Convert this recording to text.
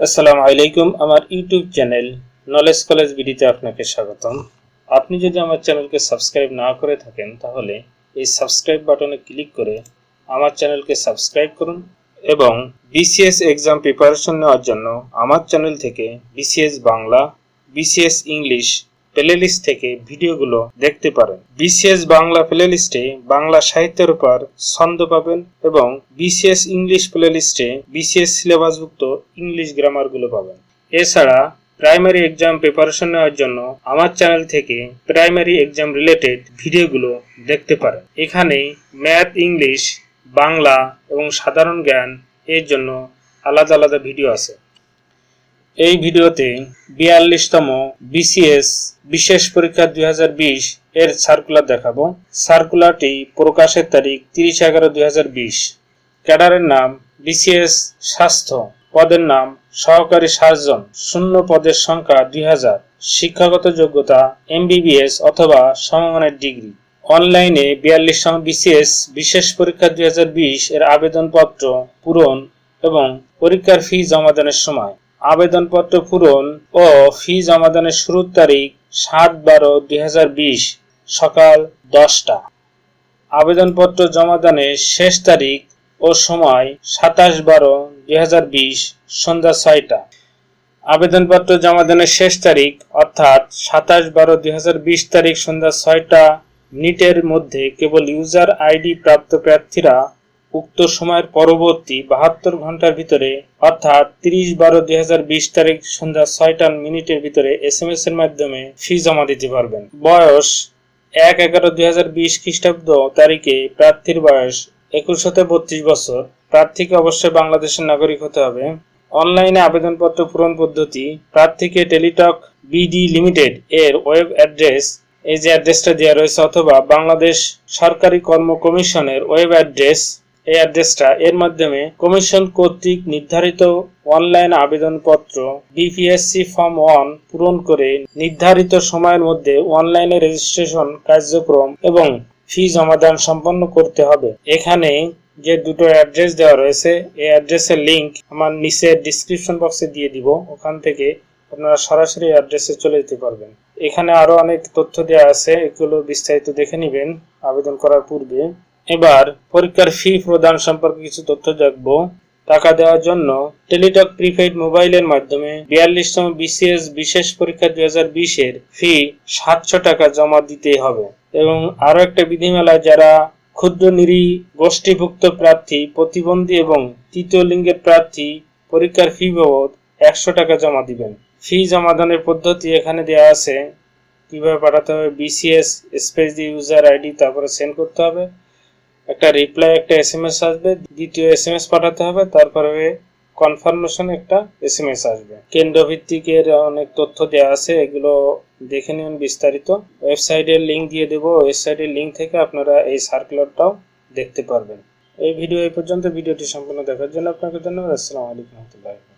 আসসালামু আলাইকুম, আমার ইউটিউব চ্যানেল নলেজ কলেজ বিডিতে আপনাকে স্বাগতম। আপনি যদি আমার চ্যানেলকে সাবস্ক্রাইব না করে থাকেন, তাহলে এই সাবস্ক্রাইব বাটনে ক্লিক করে আমার চ্যানেলকে সাবস্ক্রাইব করুন এবং বিসিএস এক্সাম প্রিপারেশন নেওয়ার জন্য আমার চ্যানেল থেকে BCS Bangla, BCS English playlist থেকে ভিডিওগুলো দেখতে পারেন। বিসিএস বাংলা প্লেলিস্টে বাংলা সাহিত্যের উপর ছন্দ পাবেন এবং বিসিএস ইংলিশ প্লেলিস্টে বিসিএস সিলেবাসভুক্ত ইংলিশ গ্রামারগুলো পাবেন। এছাড়া প্রাইমারি এক্সাম প্রিপারেশন নেওয়ার জন্য আমার চ্যানেল থেকে প্রাইমারি এক্সাম রিলেটেড ভিডিওগুলো দেখতে পারেন। এখানে ম্যাথ ইংলিশ বাংলা এবং সাধারণ জ্ঞান এর জন্য আলাদা আলাদা ভিডিও আছে। এই ভিডিওতে বিয়াল্লিশতম বিসিএস বিশেষ পরীক্ষা দুই হাজার বিশ এর সার্কুলার দেখাবো। সার্কুলারটি প্রকাশের তারিখ তিরিশ এগারো দুই ক্যাডারের নাম বিসিএস স্বাস্থ্য। পদের নাম সহকারী সার্জন। শূন্য পদের সংখ্যা দুই হাজার। শিক্ষাগত যোগ্যতা এমবিবিএস অথবা সমমানের ডিগ্রি। অনলাইনে বিয়াল্লিশতম বিসিএস বিশেষ পরীক্ষা দুই হাজার বিশ এর আবেদনপত্র পূরণ এবং পরীক্ষার ফি জমা জমাদানের সময় আবেদনপত্র পূরণ ও ফি জমাদানের শুরুর তারিখ সাত বারো দুই সকাল দশটা। আবেদনপত্র জমাদানের শেষ তারিখ ও সময় সাতাশ বারো দুই সন্ধ্যা ছয়টা। আবেদনপত্র জমাদানের শেষ তারিখ অর্থাৎ সাতাশ বারো দুই তারিখ সন্ধ্যা ছয়টা। নিটের মধ্যে কেবল ইউজার আইডি প্রাপ্ত প্রার্থীরা উক্ত সময়ের পরবর্তী বাহাত্তর ঘণ্টার ভিতরে, অর্থাৎ তিরিশ বারো দুই তারিখ সন্ধ্যা ছয়টা মিনিটের ভিতরে এস এম এস এর মাধ্যমে ফি জমা দিতে পারবেন। বয়স এক এগারো দুই খ্রিস্টাব্দ তারিখে প্রার্থীর বয়স একুশ হতে বত্রিশ বছর। প্রার্থীকে অবশ্যই বাংলাদেশের নাগরিক হতে হবে। অনলাইনে আবেদনপত্র পূরণ পদ্ধতি, প্রার্থীকে টেলিটক বিডি লিমিটেড এর ওয়েব অ্যাড্রেস, এই যে অ্যাড্রেসটা দেওয়া রয়েছে, অথবা বাংলাদেশ সরকারি কর্ম কমিশনের ওয়েব অ্যাড্রেস এই অ্যাড্রেসটা এর মাধ্যমে কমিশন কর্তৃক নির্ধারিত অনলাইন আবেদনপত্র বিপিএসসি ফর্ম ওয়ান পূরণ করে নির্ধারিত সময়ের মধ্যে অনলাইনে রেজিস্ট্রেশন কার্যক্রম এবং ফি জমাদান সম্পন্ন করতে হবে। এখানে যে দুটো অ্যাড্রেস দেওয়া রয়েছে, এই অ্যাড্রেসের লিংক আমার নিচে ডিসক্রিপশন বক্সে দিয়ে দিব। ওখান থেকে আপনারা সরাসরি অ্যাড্রেসে চলে যেতে পারবেন। এখানে আরও অনেক তথ্য দেওয়া আছে, এগুলো বিস্তারিত দেখে নেবেন আবেদন করার পূর্বে। এবার পরীক্ষার ফি প্রদান সম্পর্কে কিছু তথ্য দেখব টাকা দেওয়ার জন্য টেলিটক প্রিপেইড মোবাইলের মাধ্যমে বিয়াল্লিশতম বিসিএস বিশেষ পরীক্ষা দুই হাজার বিশের ফি সাতশো টাকা জমা দিতে হবে। এবং আরও একটা বিধিমালা, যারা ক্ষুদ্র নিরী গোষ্ঠীভুক্ত প্রার্থী, প্রতিবন্ধী এবং তৃতীয় লিঙ্গের প্রার্থী, পরীক্ষার ফি বাবদ একশো টাকা জমা দিবেন। ফি জমাদানের পদ্ধতি এখানে দেওয়া আছে। কীভাবে পাঠাতে হবে? বিসিএস স্পেস দিয়ে ইউজার আইডি তারপরে সেন্ড করতে হবে। একটা রিপ্লাই একটা এস এম এস আসবে, দ্বিতীয় এস এম এস পাঠাতে হবে, তারপরে কনফার্মেশন একটা এস এম এস আসবে। কেন্দ্র ভিত্তিকের অনেক তথ্য দেওয়া আছে, এগুলো দেখে নিন বিস্তারিত। ওয়েবসাইটের লিঙ্ক দিয়ে দেবো ওয়েবসাইটের লিঙ্ক থেকে আপনারা এই সার্কুলারটাও দেখতে পারবেন। এই ভিডিও এই পর্যন্ত, ভিডিওটি সম্পূর্ণ দেখার জন্য আপনাকে ধন্যবাদ, আসসালামু আলাইকুম রহমতুল্লাহ।